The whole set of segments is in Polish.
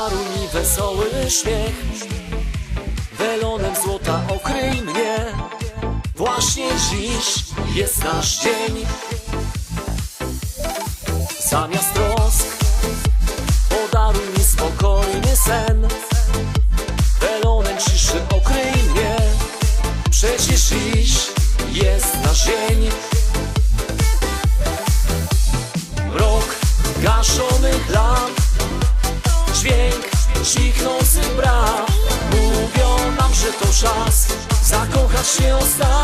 Podaruj mi wesoły śmiech. Welonem złota okryj mnie. Właśnie dziś jest nasz dzień. Zamiast trosk Podaruj mi spokojny sen. Welonem ciszy okryj mnie. Przecież dziś jest nasz dzień cichnących braw Mówią nam, że to czas Zakochać się ostatni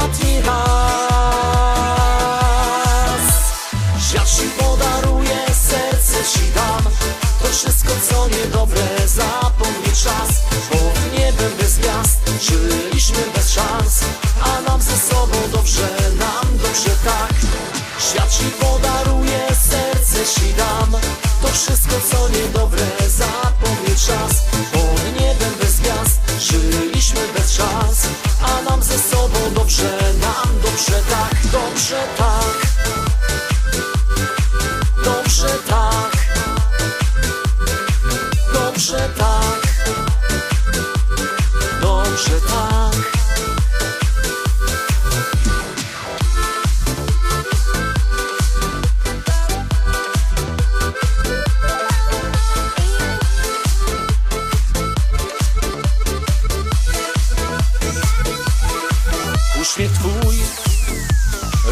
Uśmiech twój.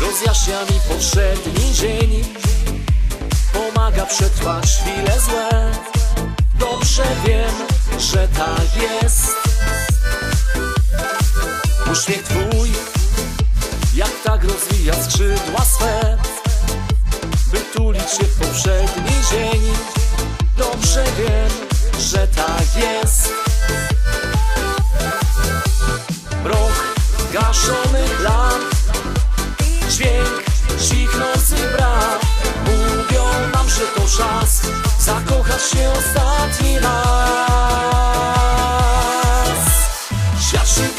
Rozjaśnia mi poprzedni dzień. Pomaga przetrwać chwile złe. Dobrze wiem, że tak jest. Uśmiech twój jak tak rozwija skrzydła swe. By tulić się w poprzedni dzień. Dobrze wiem, że tak jest gaszonych lamp Dźwięk cichnących braw Mówią nam, że to czas Zakochać się ostatni raz. Świat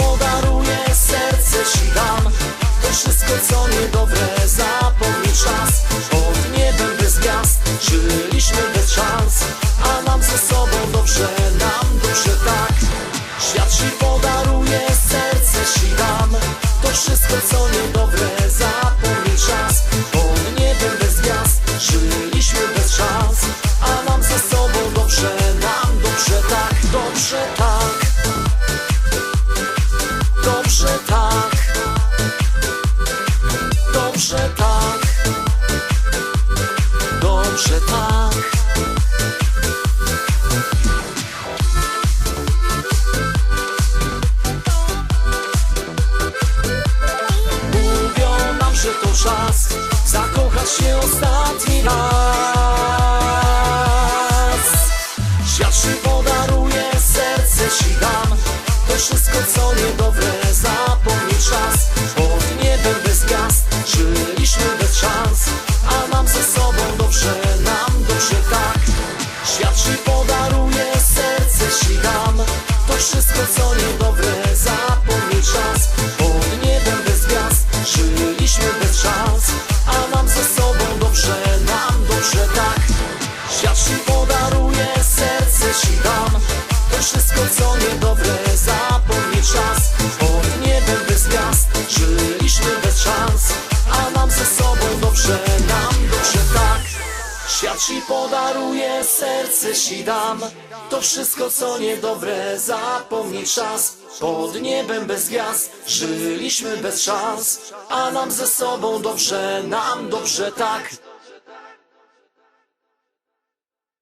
To co niedobre zapomnij czas Pod niebem bez gwiazd. Żyliśmy bez szans A nam ze sobą dobrze, nam dobrze tak Dobrze tak. Dobrze tak. Dobrze tak. Dobrze tak ci dam To wszystko co niedobre zapomnij czas. Pod niebem bez gwiazd Żyliśmy bez szans. A nam ze sobą dobrze, nam dobrze tak. Świat ci podaruje, serce ci dam To wszystko co niedobre wszystko co niedobre zapomnij czas. Pod niebem bez gwiazd Żyliśmy bez szans A nam ze sobą dobrze, nam dobrze tak. Świat ci podaruje, serce ci dam. To wszystko co niedobre zapomnij czas. Pod niebem bez gwiazd Żyliśmy bez szans A nam ze sobą dobrze, nam dobrze tak